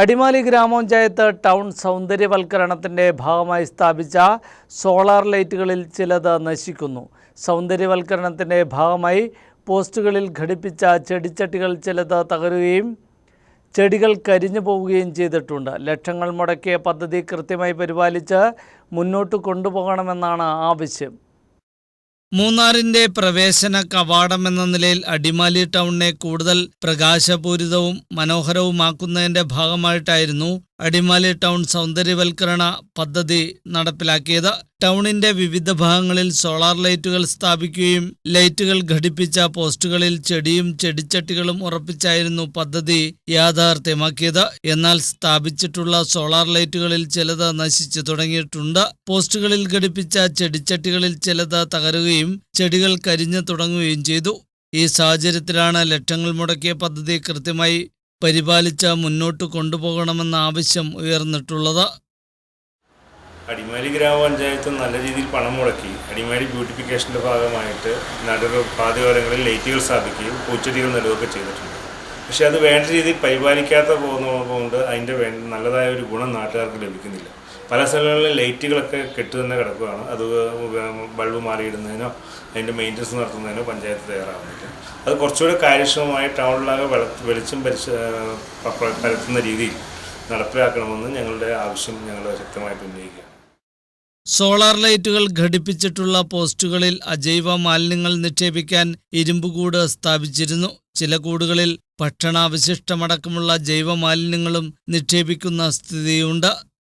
അടിമാലി ഗ്രാമപഞ്ചായത്ത് ടൗൺ സൗന്ദര്യവൽക്കരണത്തിന്റെ ഭാഗമായി സ്ഥാപിച്ച സോളാർ ലൈറ്റുകളിൽ ചിലത് നശിക്കുന്നു. സൗന്ദര്യവൽക്കരണത്തിന്റെ ഭാഗമായി പോസ്റ്റുകളിൽ ഘടിപ്പിച്ച ചെടിച്ചട്ടികൾ ചിലത് തകരുകയും ചെടികൾ കരിഞ്ഞു പോവുകയും ചെയ്തിട്ടുണ്ട്. ലക്ഷങ്ങൾ മുടക്കിയ പദ്ധതി കൃത്യമായി പരിപാലിച്ച് മുന്നോട്ട് കൊണ്ടുപോകണമെന്നാണ് ആവശ്യം. മൂന്നാറിന്റെ പ്രവേശന കവാടം എന്ന നിലയിൽ അടിമാലി ടൗണിനെ കൂടുതൽ പ്രകാശപൂരിതവും മനോഹരവുമാക്കുന്നതിന്റെ ഭാഗമായിട്ടായിരുന്നു അടിമാലി ടൗൺ സൗന്ദര്യവൽക്കരണ പദ്ധതി നടപ്പിലാക്കിയത്. ടൗണിന്റെ വിവിധ ഭാഗങ്ങളിൽ സോളാർ ലൈറ്റുകൾ സ്ഥാപിക്കുകയും ലൈറ്റുകൾ ഘടിപ്പിച്ച പോസ്റ്റുകളിൽ ചെടിയും ചെടിച്ചട്ടികളും ഉറപ്പിച്ചായിരുന്നു പദ്ധതി യാഥാർത്ഥ്യമാക്കിയത്. എന്നാൽ സ്ഥാപിച്ചിട്ടുള്ള സോളാർ ലൈറ്റുകളിൽ ചിലത് നശിച്ചു തുടങ്ങിയിട്ടുണ്ട്. പോസ്റ്റുകളിൽ ഘടിപ്പിച്ച ചെടിച്ചട്ടികളിൽ ചിലത് തകരുകയും ചെടികൾ കരിഞ്ഞു തുടങ്ങുകയും ചെയ്തു. ഈ സാഹചര്യത്തിലാണ് ലക്ഷങ്ങൾ മുടക്കിയ പദ്ധതി കൃത്യമായി പരിപാലിച്ച് മുന്നോട്ട് കൊണ്ടുപോകണമെന്ന ആവശ്യം ഉയർന്നിട്ടുള്ളത്. അടിമാലി ഗ്രാമപഞ്ചായത്ത് നല്ല രീതിയിൽ പണം മുടക്കി അടിമാലി ബ്യൂട്ടിഫിക്കേഷന്റെ ഭാഗമായിട്ട് നടു പാതയോരങ്ങളിൽ ലൈറ്റുകൾ സ്ഥാപിക്കുകയും പൂച്ചെടികൾ നടുകയൊക്കെ ചെയ്തിട്ടുണ്ട്. പക്ഷേ അത് വേണ്ട രീതിയിൽ പരിപാലിക്കാത്ത പോകുന്നതുകൊണ്ട് അതിന്റെ നല്ലതായ ഒരു ഗുണം നാട്ടുകാർക്ക് ലഭിക്കുന്നില്ല. പല സ്ഥലങ്ങളിലും ലൈറ്റുകളൊക്കെ കെട്ടു തന്നെ കിടക്കുകയാണ്. അത് ബൾബ് മാറിയിടുന്നതിനോ അതിന്റെ മെയിന്റനൻസ് നടത്തുന്നതിനോ പഞ്ചായത്ത് തയ്യാറാവുന്നില്ല. അത് കുറച്ചുകൂടി കാര്യക്ഷമമായി ടൗണിലാകെ വെള വെളിച്ചം പരിശ പരത്തുന്ന രീതിയിൽ നടപ്പിലാക്കണമെന്ന് ഞങ്ങളുടെ ആവശ്യം ഞങ്ങൾ ശക്തമായിട്ട് ഉന്നയിക്കുക സോളാർ ലൈറ്റുകൾ ഘടിപ്പിച്ചിട്ടുള്ള പോസ്റ്റുകളിൽ അജൈവ മാലിന്യങ്ങൾ നിക്ഷേപിക്കാൻ ഇരുമ്പുകൂട് സ്ഥാപിച്ചിരുന്നു. ചില കൂടുകളിൽ ഭക്ഷണാവശിഷ്ടമടക്കമുള്ള ജൈവ മാലിന്യങ്ങളും നിക്ഷേപിക്കുന്ന സ്ഥിതിയുണ്ട്.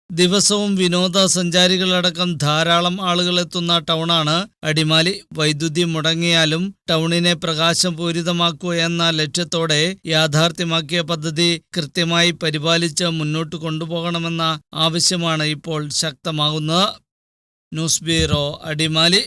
ദിവസവും വിനോദസഞ്ചാരികളടക്കം ധാരാളം ആളുകളെത്തുന്ന ടൗണാണ് അടിമാലി. വൈദ്യുതി മുടങ്ങിയാലും ടൗണിനെ പ്രകാശപൂരിതമാക്കുക എന്ന ലക്ഷ്യത്തോടെ യാഥാർത്ഥ്യമാക്കിയ പദ്ധതി കൃത്യമായി പരിപാലിച്ച് മുന്നോട്ട് കൊണ്ടുപോകണമെന്ന ആവശ്യമാണ് ഇപ്പോൾ ശക്തമാകുന്നത്. News bureau Adimali.